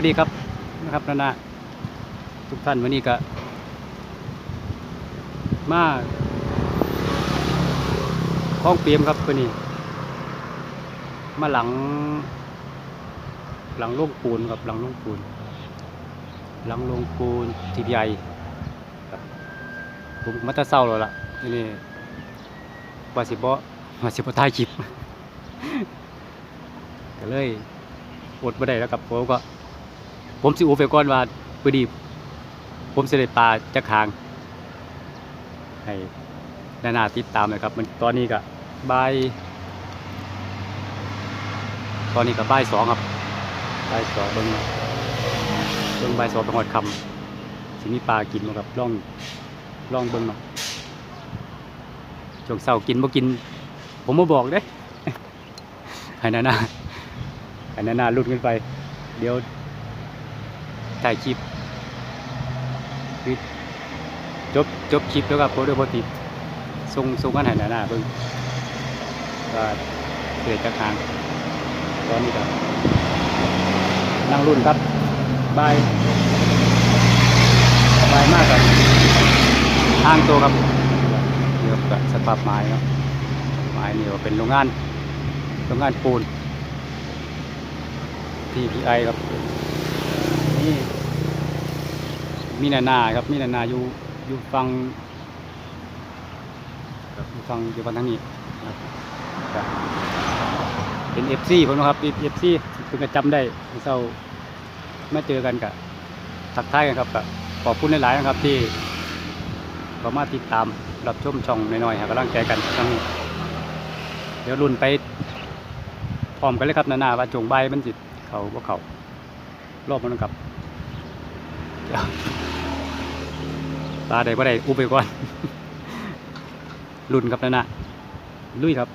สวัสดีครับนะครับนานาทุกท่านวันนี้ก็มาห้องเปียมครับวันนี้ มาหลัง หลังลงปูนครับหลังลงปูน หลังลงปูนทีพีไอครับผมมาตะเศร้าแล้วล่ะทีนี่วาสิบวาสิบท้ายคลิปก็เลยอดบ่ได้แล้วครับผมก็ ผมสิอูไปก่อนว่าพอดี ผมเสิได้ปลาจักหาง ให้นานาติดตามนะครับ มันตอนนี้ก็บาย ตอนนี้ก็บายสองครับบายสองเบิ่งเบิ่งบายสองป็นหอดคำสิมีปลากินบ่ครับล่องล่องเบิ่งมาช่วงเช้ากินบ่กิน ผมบ่บอกเด้ให้นานาให้นานาลุ้นกันไป เดี๋ยว ถ่ายคลิปคือจบจบคลิปแล้วก็โพสต์ด้วยโพสต์ติดส่งส่งกันให้หน้าหน้าเบิ่งว่าเกิดจากทางตอนนี้ก็นั่งรุ่นครับบายบายมากครับทางตัวครับเดี๋ยวกับสภาพไม้เนาะไม้นี่ว่าเป็นโรงงานโรงงานปูน TPI ครับ นี่มีนานาครับมีนานาอยู่อยู่ฟังครับอยู่ฟังอยู่ฟังทางนี้ครับเป็นเอฟซีผมนะครับเอฟซีเพิ่งจะจำได้เมื่อเช้ามาเจอกันกับทักทายกันครับกับขอบคุณหลายๆนะครับที่เขามาติดตามรับชมช่องน้อยๆหากำลังใจกันครั้งนี้เดี๋ยวรุ่นไปพร้อมกันเลยครับนานาว่าจงใบมันจิตเขาว่าเขารอบมันกับ เดี๋ยวตาใดบ่ได้อุบไปก่อนรุ่นครับนั่นนะลุยครับ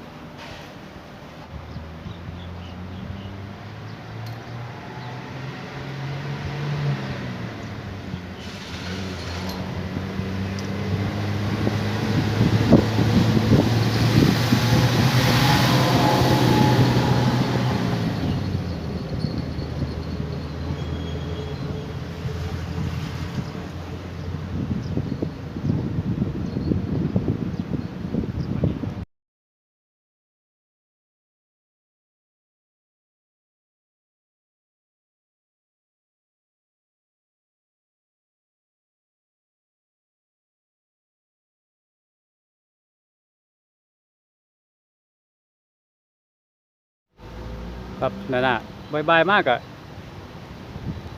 ครับนั่นน่ะบายบายมากอะ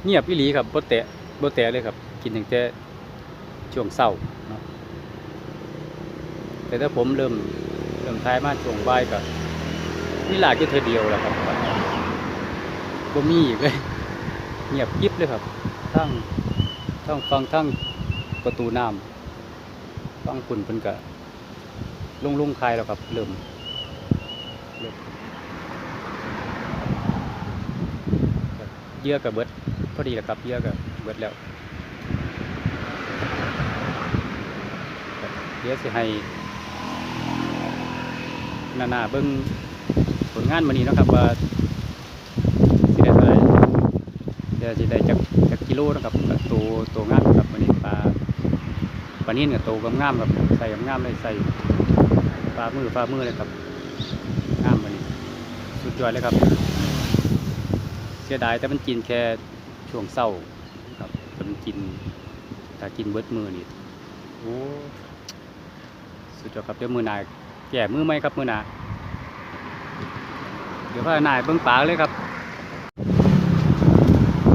เงียบอีหลีครับบ่แตะบ่แตะเลยครับ กินตั้งแต่ช่วงเช้าเนาะแต่ถ้าผมเริ่มเริ่มท้ายมาช่วงบ่ายก็นี่หลาจะเธอเดียวแหล้วครับบ่มีอีกเลยเงียบกริบเลยครับทั้งทั้งฟังทั้งประตูน้ำฟังคุณเพิ่นก็ลงลงคลายแล้วครับเริ่มเริ่ม เห ยื่อกับเบิดพอดีแหละครับเยื่อกับเบิดแล้วเดี๋ยวสิให้นานาเบิ้งผลงานมานี้นะครับว่าสิได้เท่าไรเดี๋ยวสิได้จักจักกิโลนะครับกับตัวตัวงามครับวันนี้ปลาปลานิ่นกับตัวงามครับใส่งามเลยใส่ปลามือปลามือเลยครับงามวันนี้สุดยอดเลยครับ เสียดายแต่มันกินแค่ช่วงเศร้าครับแต่มันกินถ้ากินเบิดมือนี่โอ้สุดยอดครับเดี๋ยวมือหนายแก่มือไหมครับมือหนาเดี๋ยวพ่อนายเบิ้งปากเลยครับ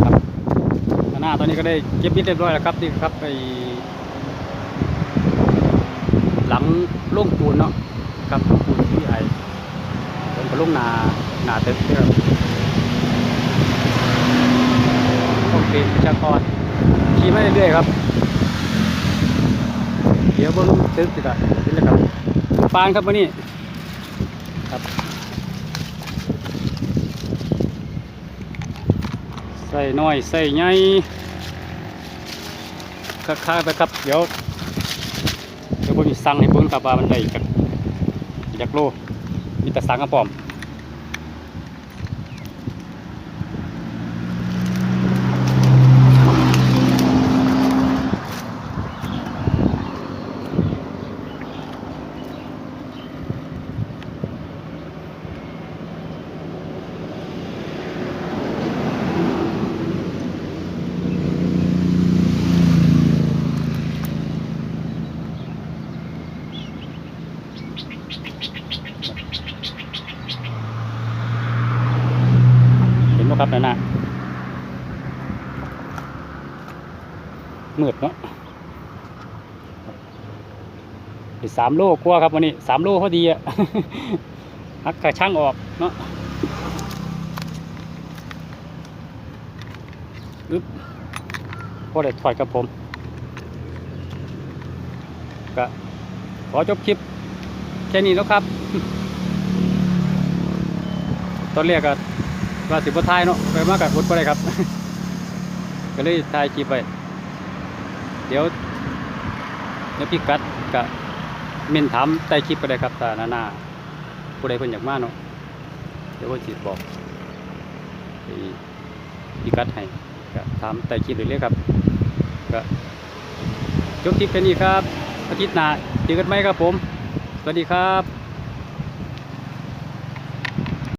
ครับหน้าตอนนี้ก็ได้เก็บบิดเรียบร้อยแล้วครับนี่ครับไอหลังโล่งปูนเนาะครับปูนที่ไอผมก็ลงหนาหนาเต็มเลยครับ เป็นประชากรขี่มาเรื่อยๆครับเดี๋ยวเบิ้งตึกสิครับนี่แหละครับปานครับวันนี้ครับใส่น้อยใส่ใหญ่ค่าๆไปครับ เดี๋ยวเดี๋ยวผมจะสั่งให้เบิ้งครับว่ามันได้จากจากโลมีแต่สั่งกระป๋อม ครับนั่นนะมืดเนาะอีกสามโลกว่าครับวันนี้สามโลพอดีอะฮักกระช่างออกเนาะอึ๊บพอได้ถอดกับผมก็ขอจบคลิปแค่นี้แล้วครับ ตอนแรกก็ ว่าสิบทายเนาะไปมากกับพุทธไปเลยครับ ก็เลยถ่ายคลิปไป เดี๋ยวเดี๋ยวพี่กัดกับเมนถามใต้คลิปก็ได้ครับแต่นานาผู้ใดเพิ่นอยากมาเนาะเดี๋ยวว่าสิบอกพี่กัดให้ก็ถามใต้คลิปเลยครับก็จบคลิปแค่นี้ครับอาทิตย์หน้าเจอกันไหมครับผม สวัสดีครับ